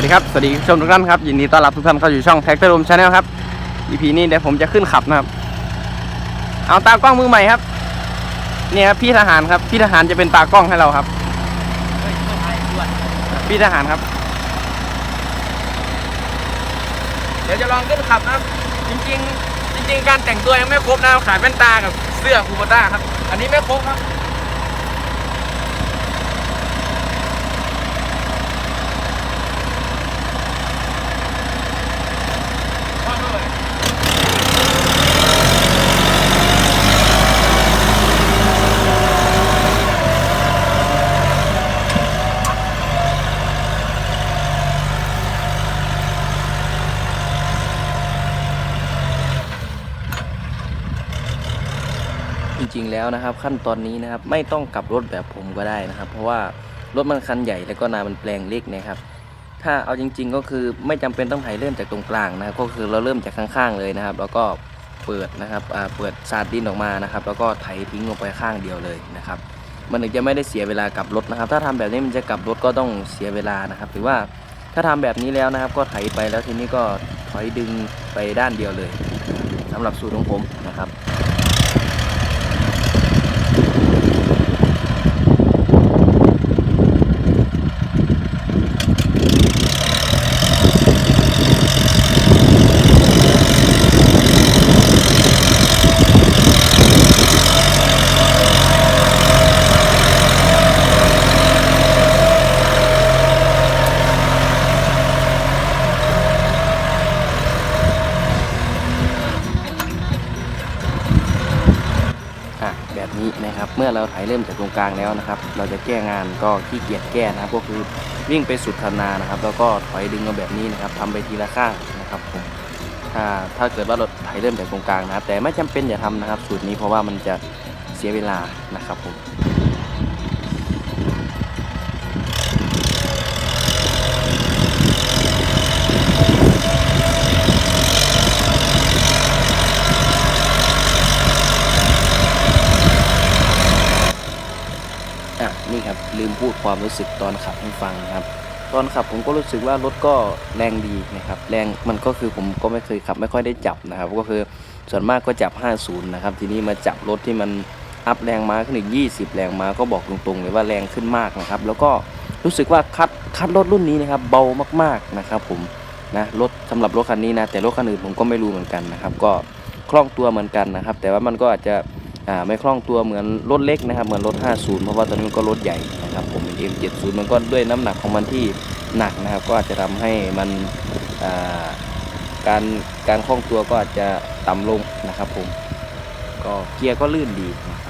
วัสดีครับ สวัสดีผู้ชมทุกท่านครับ ยินดีต้อนรับทุกท่านเข้าอยู่ช่องแท็กเตอร์รูมชาแนลครับ EP นี้เดี๋ยวผมจะขึ้นขับนะครับ เอาตากล้องมือใหม่ครับเนี่ยครับพี่ทหารครับ พี่ทหารจะเป็นตากล้องให้เราครับ พี่ทหารครับ เดี๋ยวจะลองขึ้นขับนะครับ จริง ๆ จริง ๆ การแต่งตัวยังไม่ครบนะขายแว่นตากับเสื้อคูโบต้าครับ อันนี้ไม่ครบครับ แล้วนะครับ ขั้นตอนนี้นะครับไม่ต้องกลับรถแบบผมก็ได้นะครับ เพราะว่ารถมันคันใหญ่แล้วก็นามันแปลงเล็กนะครับ ถ้าเอาจริง ๆ ก็คือไม่จำเป็นต้องไถเริ่มจากตรงกลางนะครับ ก็คือเราเริ่มจากข้างๆเลยนะครับ แล้วก็เปิดนะครับเปิดสาดดินออกมานะครับ แล้วก็ไถทิ้งลงไปข้างเดียวเลยนะครับ มันถึงจะไม่ได้เสียเวลากลับรถนะครับ ถ้าทำแบบนี้มันจะกลับรถก็ต้องเสียเวลานะครับหรือว่าถ้าทำแบบนี้แล้วนะครับ ก็ไถไปแล้วทีนี้ก็ถอยดึงไปด้านเดียวเลยสำหรับสูตรของผมนะครับ อะแบบนี้นะครับ เมื่อเราถ่ายเริ่มจากตรงกลางแล้วนะครับ เราจะแก้งานก็ขี้เกียจแก้นะครับก็คือวิ่งไปสุดคันนานะครับ แล้วก็ถอยดึงเอาแบบนี้นะครับทำไปทีละข้างนะครับผมถ้าถ้าเกิดว่าเราถ่ายเริ่มจากตรงกลางนะครับ แต่ไม่จำเป็นอย่าทำนะครับ สูตรนี้เพราะว่ามันจะเสียเวลานะครับผมอะนี่ครับ ลืมพูดความรู้สึกตอนขับให้ฟังนะครับ ตอนขับผมก็รู้สึกว่ารถก็แรงดีนะครับ แรงมันก็คือผมก็ไม่เคยขับ ไม่ค่อยได้จับนะครับ ก็คือส่วนมากก็จับ 50 นะครับ ทีนี้มาจับรถที่มันอัพแรงม้าขึ้นอีก 20 แรงม้าก็บอกตรงๆเลยว่าแรงขึ้นมากนะครับ แล้วก็รู้สึกว่าคัดคัดรถรุ่นนี้นะครับ เบามากๆนะครับ ผมนะรถสำหรับรถคันนี้นะแต่รถคันอื่นผมก็ไม่รู้เหมือนกันนะครับ ก็คล่องตัวเหมือนกันนะครับ แต่ว่ามันก็อาจจะ ไม่คล่องตัวเหมือนรถเล็กนะครับ เหมือนรถ 50 เพราะว่าตอนนี้มันก็รถใหญ่นะครับผมเป็น M70 มันก็ด้วยน้ำหนักของมันที่หนักนะครับ ก็อาจจะทำให้มันการการคล่องตัวก็อาจจะต่ำลงนะครับผมก็เกียร์ก็ลื่นดีนะครับ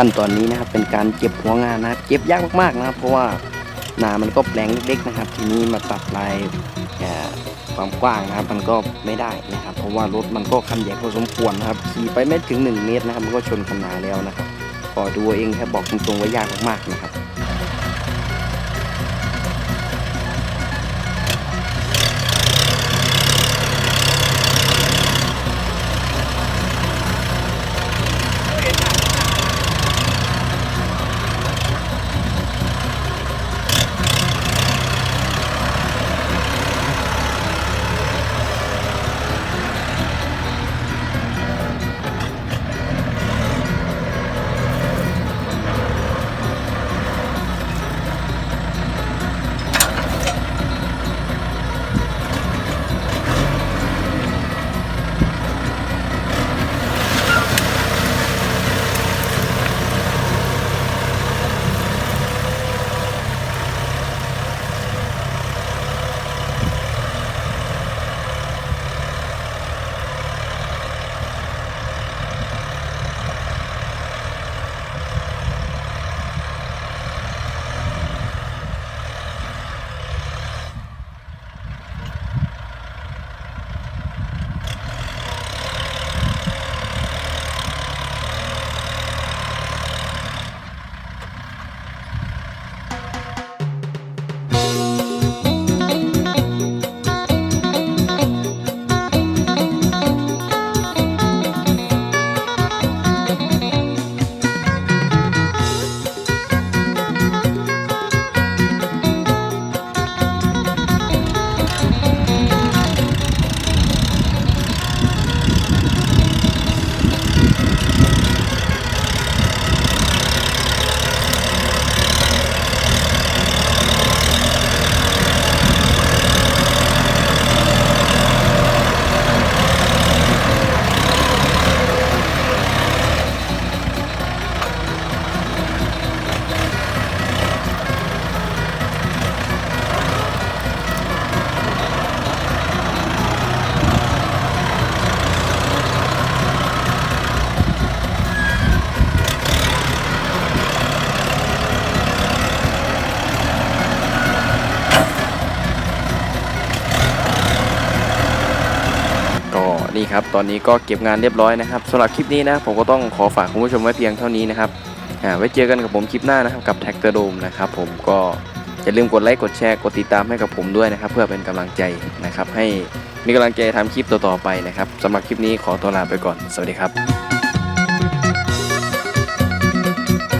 ขั้นตอนนี้นะครับเป็นการเก็บหัวงานนะครับเก็บยากมากๆนะครับ เพราะว่านามันก็แปลงเล็กๆนะครับ ทีนี้มาตัดลายความกว้างนะครับ มันก็ไม่ได้นะครับ เพราะว่ารถมันก็คันใหญ่พอสมควรนะครับขี่ไปไม่ถึง 1 เมตรนะครับ มันก็ชนคันนาแล้วนะครับก็ดูเอาเองแค่บอกตรงๆว่ายากมากๆนะครับ นี่ครับตอนนี้ก็เก็บงานเรียบร้อยนะครับสำหรับคลิปนี้นะผมก็ต้องขอฝากคุณผู้ชมไว้เพียงเท่านี้นะครับอ่าไว้เจอกันกับผมคลิปหน้านะครับกับแท็กเตอร์โดมนะครับผมก็อย่าลืมกดไลค์กดแชร์กดติดตามให้กับผมด้วยนะครับ เพื่อเป็นกำลังใจนะครับ ให้มีกำลังใจทำคลิปต่อๆไปนะครับสำหรับคลิปนี้ขอตัวลาไปก่อน สวัสดีครับ